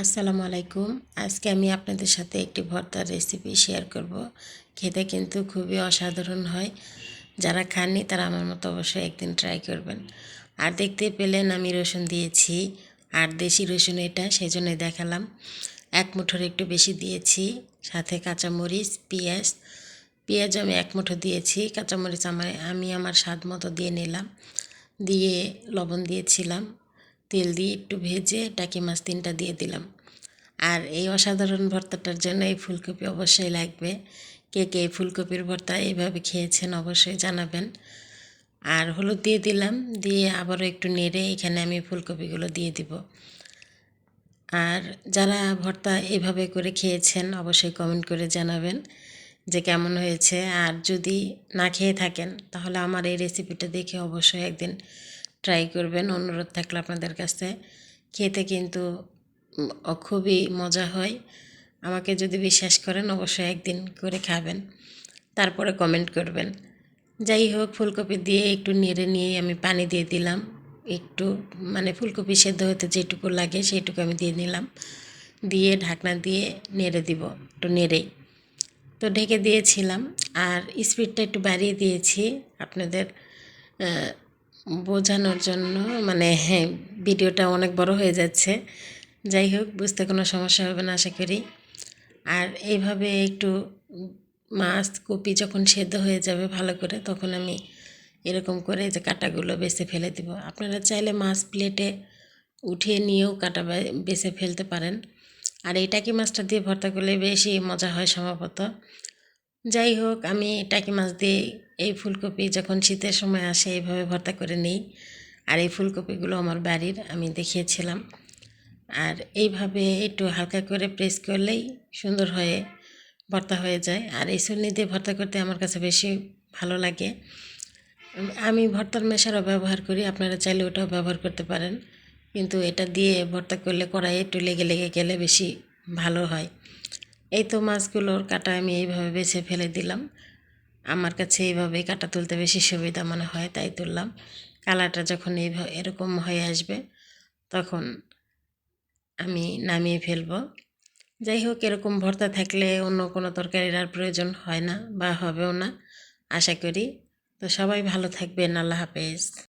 আসসালামু আলাইকুম। আজকে আমি আপনাদের সাথে একটি ভর্তার রেসিপি শেয়ার করব। খেতে কিন্তু খুবই অসাধারণ হয়। যারা খাননি, তারা আমার মতো অবশ্যই একদিন ট্রাই করবেন। আর দেখতে পেলেন আমি রসুন দিয়েছি, আর দেশি রসুন এটা সেই জন্যই দেখালাম। এক মুঠোর একটু বেশি দিয়েছি, সাথে কাঁচামরিচ, পেঁয়াজ। পেঁয়াজ আমি এক মুঠো দিয়েছি, কাঁচামরিচ আমার আমি আমার স্বাদ মতো দিয়ে নিলাম। দিয়ে লবণ দিয়েছিলাম। তেল দিয়ে একটু ভেজে টাকি মাছ তিনটা দিয়ে দিলাম। আর এই অসাধারণ ভর্তাটার জন্য এই ফুলকপি অবশ্যই লাগবে। কে কে ফুলকপির ভর্তা এইভাবে খেয়েছেন অবশ্যই জানাবেন। আর হলুদ দিয়ে দিলাম, দিয়ে আবারও একটু নেড়ে এখানে আমি ফুলকপিগুলো দিয়ে দিব। আর যারা ভর্তা এইভাবে করে খেয়েছেন অবশ্যই কমেন্ট করে জানাবেন যে কেমন হয়েছে। আর যদি না খেয়ে থাকেন, তাহলে আমার এই রেসিপিটা দেখে অবশ্যই একদিন ট্রাই করবেন, অনুরোধ থাকলে আপনাদের কাছে। খেতে কিন্তু খুবই মজা হয়। আমাকে যদি বিশ্বাস করেন, অবশ্যই একদিন করে খাবেন। তারপরে কমেন্ট করবেন। যাই হোক, ফুলকপি দিয়ে একটু নেড়ে নিয়ে আমি পানি দিয়ে দিলাম। একটু মানে ফুলকপি সেদ্ধ হতে যেটুকু লাগে সেইটুকু আমি দিয়ে নিলাম। দিয়ে ঢাকনা দিয়ে নেড়ে দিব, একটু নেড়েই। তো ঢেকে দিয়েছিলাম। আর স্পিডটা একটু বাড়িয়ে দিয়েছি। আপনাদের বোঝানোর জন্য মানে হ্যাঁ ভিডিওটা অনেক বড় হয়ে যাচ্ছে। যাই হোক, বুঝতে কোনো সমস্যা হবে না, আশা করি। আর এইভাবে একটু মাছ, কপি যখন সেদ্ধ হয়ে যাবে ভালো করে, তখন আমি এরকম করে যে কাটাগুলো বেছে ফেলে দিব। আপনারা চাইলে মাছ প্লেটে উঠিয়ে নিয়েও কাটা বেছে ফেলতে পারেন। আর এই টাকি মাছটা দিয়ে ভর্তা করলে বেশি মজা হয় সম্ভবত। যাই হোক, আমি টাকি মাছ দিয়ে এই ফুলকপি যখন শীতের সময় আসে এইভাবে ভর্তা করে নেই। আর এই ফুলকপিগুলো আমার বাড়ির, আমি দেখিয়েছিলাম। আর এইভাবে একটু হালকা করে প্রেস করলেই সুন্দর হয়ে ভর্তা হয়ে যায়। আর এই সন্নি দিয়ে ভর্তা করতে আমার কাছে বেশি ভালো লাগে। আমি ভর্তার মেশারও ব্যবহার করি, আপনারা চাইলে ওটাও ব্যবহার করতে পারেন। কিন্তু এটা দিয়ে ভর্তা করলে কড়াই একটু লেগে লেগে গেলে বেশি ভালো হয়। এই তো মাছগুলোর কাটা আমি এইভাবে বেছে ফেলে দিলাম। আমার কাছে এইভাবে কাটা তুলতে বেশি সুবিধা মনে হয়, তাই তুললাম। কালারটা যখন এইভাবে এরকম হয়ে আসবে, তখন আমি নামিয়ে ফেলব। যাই হোক, এরকম ভর্তা থাকলে অন্য কোনো তরকারির আর প্রয়োজন হয় না বা হবেও না। আশা করি। তো সবাই ভালো থাকবেন। আল্লাহ হাফেজ।